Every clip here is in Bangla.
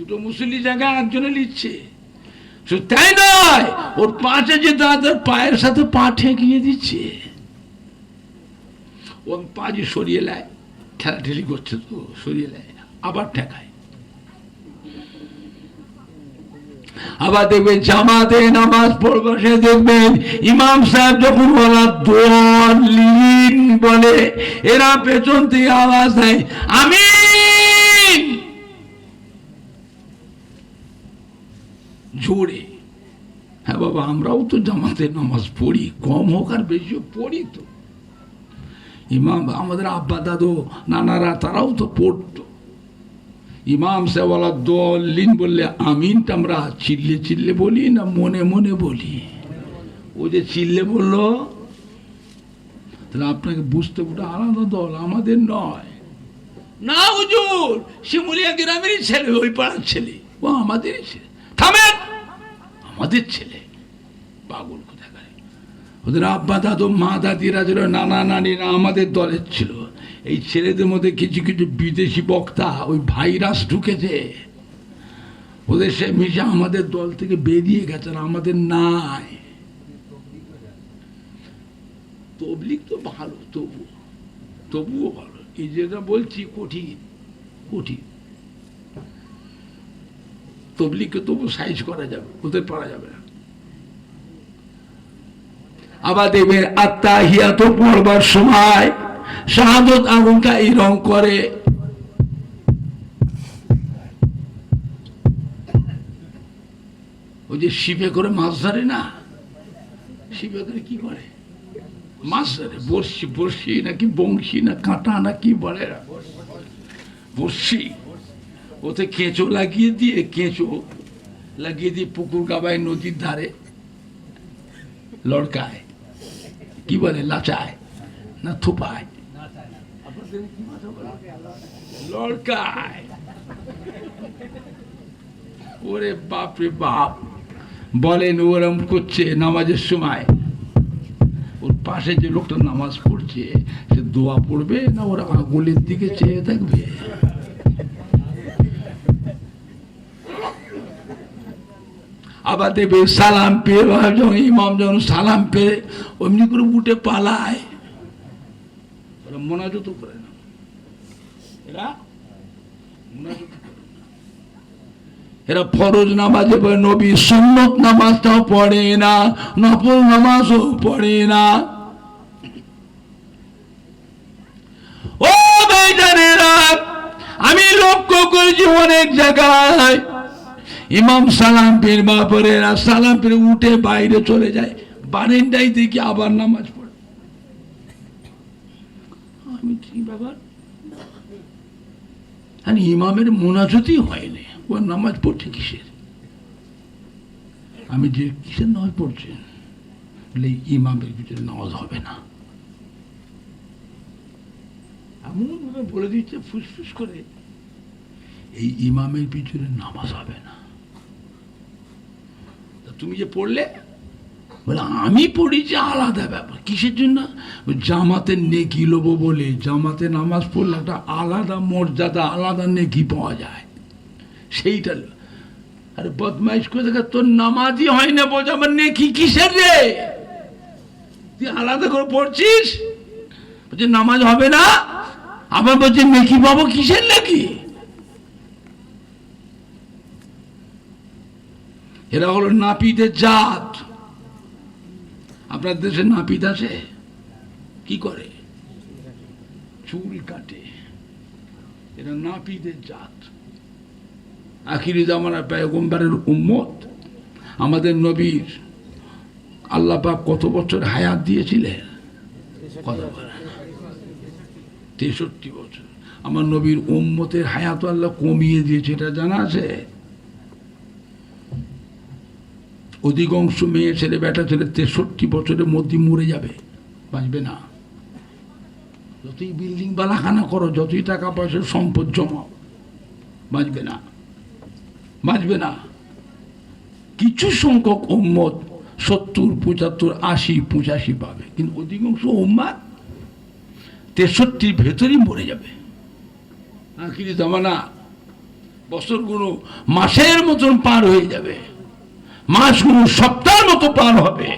দুটো মুসলি জায়গায় একজনে নিচ্ছে তাই নয়, ওর পাঁচে যে দাদার পায়ের সাথে পা ঠেকিয়ে দিচ্ছে। ওর পা যে সরিয়ে নেয় ঠেলাঠেলি করছে তো, সরিয়ে নেয়, আবার ঠেকায়। আবার দেখবেন জামাতে নামাজ পড়বে, সে দেখবেন ইমাম সাহেব যখন বলা লিন বলে, এরা পেছন থেকে আওয়াজ দেয়, আমি জোরে। হ্যাঁ বাবা, আমরাও তো জামাতে নামাজ পড়ি, কম হোক আর বেশি হোক, পড়ি তো। ইমাম, আমাদের আব্বা দাদু, নানারা তারাও তো পড়তো। ইমাম সাহেবওয়ালা দল লিন বললে আমিনটা আমরা চিল্লে চিল্লে বলি না মনে মনে বলি? ও যে চিল্লে বলল, তাহলে আপনাকে বুঝতে ওটা আলাদা দল, আমাদের নয়। না হুজুর, শিমুলিয়া গ্রামেরই ছেলে, ওই পাড়ার ছেলে। ও আমাদেরই ছেলে। আমাদের ছেলে। পাগল কোথায় ওদের আব্বা, দাদু, মা, দাদিরা ছিল, নানা, নানিরা আমাদের দলের ছিল। এই ছেলেদের মধ্যে কিছু কিছু বিদেশি বক্তা ওই ভাইরাস ঢুকেছে। ওদের সে মিশে আমাদের দল থেকে বেরিয়ে গেছে আর আমাদের নাই। তবলিক তো ভালো তবু তবুও ভালো। এই যেটা বলছি, কঠিন কঠিন। তবলিগকে তবু সাইজ করা যাবে, ওদের পারা যাবে না। আবার দেখবেন আত্মা হিয়াত পড়বার সময় শাহাদত আগুনটা এই রং করে। ওই যে শিপে করে মাছ ধরে না? শিপে করে কি করে? মাছ ধরে বর্ষি বর্ষি নাকি বংশী না কাঁটা না কি বলে? বর্ষি ওতে কেঁচো লাগিয়ে দিয়ে, কেঁচো লাগিয়ে দিয়ে পুকুর গাবায় নদীর ধারে লড়কায়। কি বলে? লাচায় না থুপায়? লড়কায়। ওরে বাপ রে বাপ। বলেন ওরম করছে নামাজের সময়। ওর পাশে যে লোকটা নামাজ পড়ছে, সে দোয়া পড়বে না ওর আঙুলের দিকে চেয়ে থাকবে আবার দেবে সালাম পেয়ে বা যখন ইমাম যখন সালাম পেয়ে অমনি করে উঠে পালায়। ওরা মোনাজত করে না। এরা এরা ফরজ নামাজে পড়ে, নবী সুন্নত নামাজটাও পড়ে না, নফল নামাজও পড়ে না। ও ভাইজানেরা, আমি লক্ষ্য করেছি অনেক জায়গায়। ইমাম সালাম পীর বাপরেরা সালাম পীর উঠে বাইরে চলে যায়। বারেন্দাই দেখি আবার নামাজ পড়ে। আমি ইমামের মোনাজতই হয়নি। ও নামাজ পড়ছে কিসের? আমি যে কিসের নামাজ পড়ছেন বলে ইমামের ভিতরে নামাজ হবে না। এমন ভাবে বলে দিচ্ছে, ফুসফুস করে। এই ইমামের পিছনে নামাজ হবে না। তুমি যে পড়লে? বলে, আমি পড়েছি আলাদা ব্যাপার। কিসের জন্য? জামাতে নেকি লোবো বলে, জামাতে নামাজ পড়লে একটা আলাদা মর্যাদা, আলাদা নেকি পাওয়া যায়। সেইটা আরে, বদমাইশ করে দেখা তোর নামাজই হয় না বলছে, আমার নেকি কিসের রে? তুই আলাদা করে পড়ছিস? বলছে, নামাজ হবে না? আবার বলছে, নেকি পাবো কিসের নাকি? এরা হলো নাপিতের জাত। আপনার দেশে নাপিত আছে কি করে? চুল কাটে। এরা নাপিতের জাত। আখিরি জামানা পেগম্বারের উম্মত। আমাদের নবীর আল্লাহ পাক কত বছর হায়াত দিয়েছিলেন? কত তেষট্টি বছর। আমার নবীর উম্মতের হায়াত আল্লাহ কমিয়ে দিয়েছে, এটা জানা আছে? অধিকাংশ মেয়ে ছেলে বেটা ছেলে তেষট্টি বছরের মধ্যে মরে যাবে। বাঁচবে না। যতই বিল্ডিং বালাখানা করো, যতই টাকা পয়সা সম্পদ জমাও, বাঁচবে না। বাঁচবে না। কিছু সংখ্যক উম্মত সত্তর, পঁচাত্তর, আশি, পঁচাশি পাবে। কিন্তু অধিকাংশ উম্মাদ তেষট্টির ভেতরেই মরে যাবে। আখিরি জামানা, বছরগুলো মাসের মতন পার হয়ে যাবে। মাসগুলো সপ্তাহের মতো পার হবে।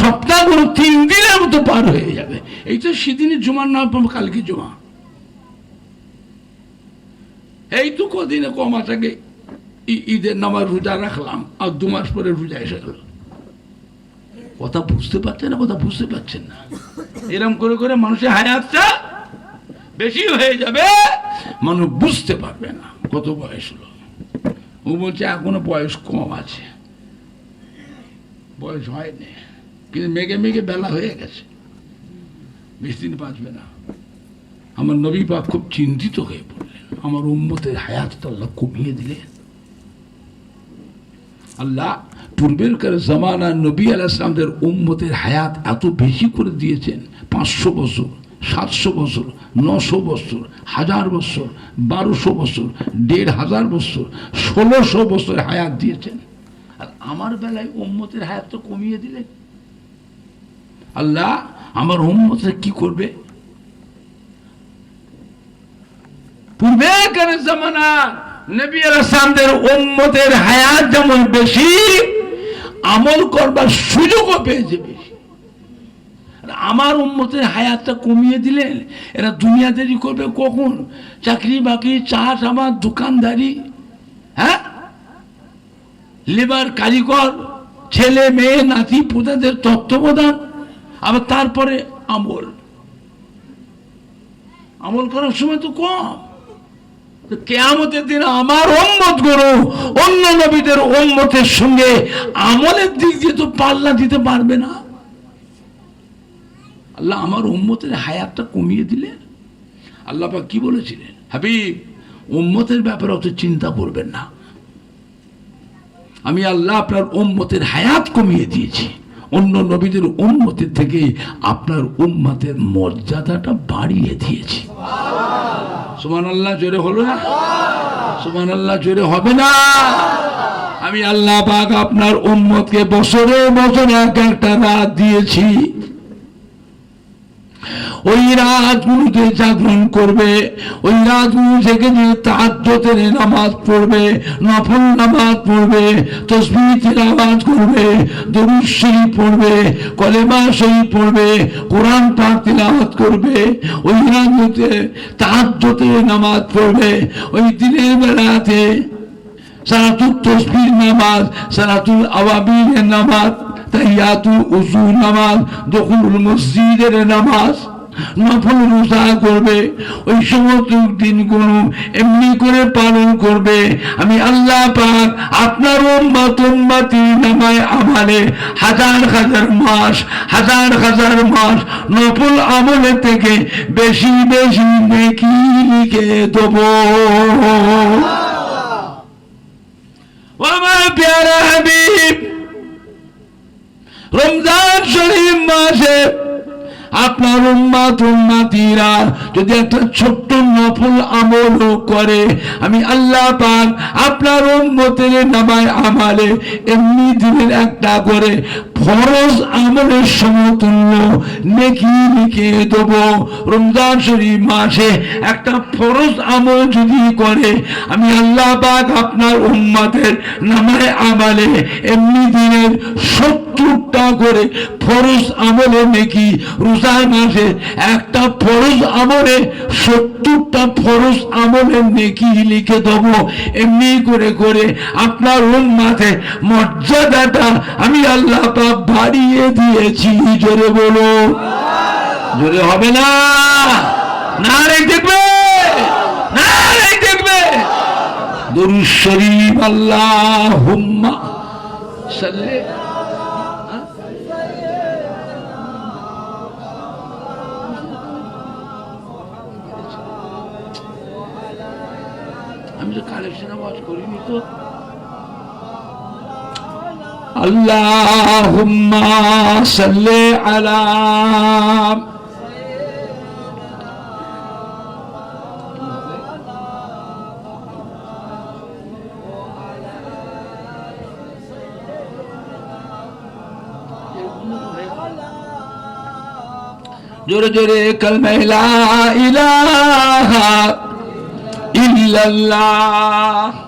সপ্তাহগুলো তিন দিনের মতো পার হয়ে যাবে। এই তো সেদিনই জুমার পাবো কালকে জমা। এই তো কদিনে ক মাস আগে ঈদের নামাজ রোজা রাখলাম, আর দু মাস পরে রোজা এসে গেল। কথা বুঝতে পারছেন না, কথা বুঝতে পারছেন না? এরম করে করে মানুষের হায়াতটা বেশি হয়ে যাবে, মানুষ বুঝতে পারবে না কত বয়স হলো। ও বলছে, এখনও বয়স কম আছে। বয়স হয়নি কিন্তু মেঘে মেঘে বেলা হয়ে গেছে। বেশি দিন বাঁচবে না। আমার নবী পাক খুব চিন্তিত হয়ে পড়লেন। আমার উম্মতের হায়াতটা আল্লাহ কমিয়ে দিলেন। আল্লাহ পূর্বেরকার জামানা নবী আলাইসলামদের উম্মতের হায়াত এত বেশি করে দিয়েছেন। পাঁচশো বছর, সাতশো বছর, নশো বছর, হাজার বছর, বারোশো বছর, দেড় হাজার বছর, ষোলোশো বছর হায়াত দিয়েছেন। আমার বেলায় উম্মতের হায়াত তো কমিয়ে দিলেন আল্লাহ আমার উম্মতরা কি করবে? পূর্বেকার জামানা নবী উম্মতের হায়াত যেমন বেশি, আমল করবার সুযোগও পেয়েছে বেশি। আমার উম্মতের হায়াতটা কমিয়ে দিলেন এরা দুনিয়াদারি করবে কখন? চাকরি বাকরি, চাষ, আমার দোকানদারি হ্যাঁ? লেবার কারিগর, ছেলে, মেয়ে, নাতি পোতাদের তত্ত্বাবধান আবার তারপরে আমল। আমল করার সময় তো কম। কেয়ামতের দিন আমার উম্মত গরু অন্য নবীদের উম্মতের সঙ্গে আমলের দিক দিয়ে তো পাল্লা দিতে পারবে না। আল্লাহ আমার উম্মতের হায়াতটা কমিয়ে দিলেন। আল্লাহ কি বলেছিলেন? হাবিব, উম্মতের ব্যাপারে অত চিন্তা করবেন না। আমি আল্লাহ আপনার উম্মতের হায়াত কমিয়ে দিয়েছি। অন্য নবীদের উন্মতের থেকে আপনার উম্মাতের মর্যাদাটা বাড়িয়ে দিয়েছি। সুমান আল্লাহ জোরে হলো না? সুমান আল্লাহ জোরে হবে না? আমি আল্লাহ পাক আপনার উম্মতকে বছরের বছরে এক একটা রাত দিয়েছি। ওই রাতগুলোতে জাগরণ করবে, ওই রাতগুলো থেকে যে নামাজ পড়বে, নফল নামাজ পড়বে তিলাওয়াত করবে পড়বে, কলেমা পড়বে, কোরআন করবে, ওই রাতগুলোতে নামাজ পড়বে, ওই দিনের বেলাতে সালাতুল তসবির নামাজ, সালাতুল আওয়াবিনের নামাজ নামাজ, দখুল মসজিদের নামাজ নফল রোজা করবে, ওই সমস্ত দিনগুলো এমনি করে পালন করবে। আমি আল্লাহ পাক আপনার উম্মত নামায় আমালে হাজার হাজার মাস, হাজার হাজার মাস নফল আমলে থেকে বেশি বেশি নেকি লিখে দেবো। আমার প্যারা হাবিব, রমজান শরীফ মাসে আপনার উম্মাত উম্মাতিরা যদি একটা ছোট্ট নফল আমল করে, আমি আল্লাহ পাক আপনার উম্মতের নামায় আমালে এমনি দিনের একটা করে ফরজ আমলের সমতুল্য নেকি লিখে দেব। রমজান শরীফ মাসে একটা ফরজ আমল যদি করে, আমি আল্লাহ পাক আপনার উম্মাতের নামায় আমালে এমনি দিনের সত্তরটা করে ফরজ আমলে নেকি। রোজার মাসে একটা ফরজ আমলে, সত্তরটা ফরজ আমলে নেকি লিখে দেব। এমনি করে করে আপনার উম্মাতে মর্যাদাটা আমি আল্লাহ পাক বাড়িয়ে দিয়েছি। জোরে বলো। জোরে হবে না। না রে দেখবে। না রে দেখবে। দরুদ শরীফ আল্লাহ হুম্মা সাল্লে। আমি তো কালেকশন আওয়াজ করিনি তো। আল্লাহুম্মা সাল্লি আলা জোরে জোরে কলমে ইলাহা ইল্লাল্লাহ।